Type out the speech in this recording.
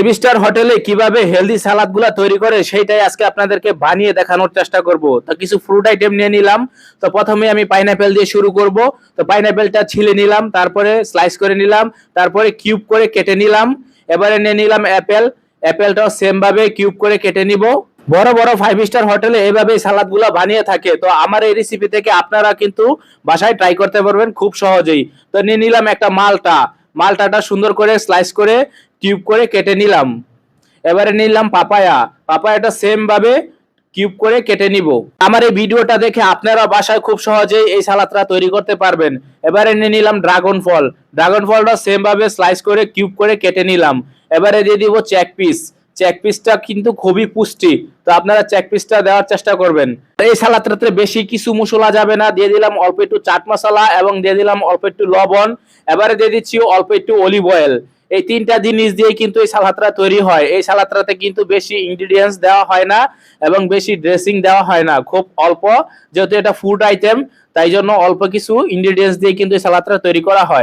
Five star হোটেলে কীভাবে healthy সালাদগুলা তৈরি করে সেইটাই আজকে আপনাদেরকে বানিয়ে দেখানোর চেষ্টা করব। তো কিছু ফ্রুট আইটেম নিয়ে নিলাম। তো প্রথমে আমি পাইনাপেল দিয়ে শুরু করব। তো পাইনাপেলটা ছিলে নিলাম, তারপরে স্লাইস করে নিলাম, তারপরে কিউব করে কেটে নিলাম। এবারে নিয়ে নিলাম অ্যাপেল অ্যাপেলটাও সেম ভাবে কিউব করে কেটে নিব। বড় বড় ফাইভ স্টার হোটেলে এইভাবে সালাদগুলো বানিয়ে থাকে। তো আমার এই রেসিপি থেকে আপনারা কিন্তু বাসায় ট্রাই করতে পারবেন খুব সহজেই। তো নিয়ে নিলাম একটা মালটা। মালটাটা সুন্দর করে স্লাইস করে কিউব করে কেটে নিলাম। এবারে নিলাম পাপায়া। পাপায়াটা সেমভাবে কিউব করে কেটে নিব। আমার এই ভিডিওটা দেখে আপনারা বাসায় খুব সহজেই এই সালাদটা তৈরি করতে পারবেন। এবারে নিয়ে নিলাম ড্রাগন ফল ড্রাগন ফলটা সেমভাবে স্লাইস করে কিউব করে কেটে নিলাম। এবারে দিয়ে দিব চেক পিস চেক পিসটা কিন্তু খুবই পুষ্টি। তো আপনারা চেক পিসটা দেওয়ার চেষ্টা করবেন। এই সালাদটাতে বেশি কিছু মশলা যাবে না। দিয়ে দিলাম অল্প একটু চাট মশলা এবং দিয়ে দিলাম অল্প একটু লবণ। এবারে দিয়ে দিচ্ছি অল্প একটু অলিভ অয়েল এই তিনটা জিনিস দিয়ে কিন্তু এই সালাদটা তৈরি হয়। এই সালাদটাতে কিন্তু বেশি ইনগ্রিডিয়েন্টস দেওয়া হয় না এবং বেশি ড্রেসিং দেওয়া হয় না। খুব অল্প, যেহেতু এটা ফুড আইটেম তাই জন্য অল্প কিছু ইনগ্রিডিয়েন্টস দিয়ে কিন্তু এই সালাদটা তৈরি করা হয়।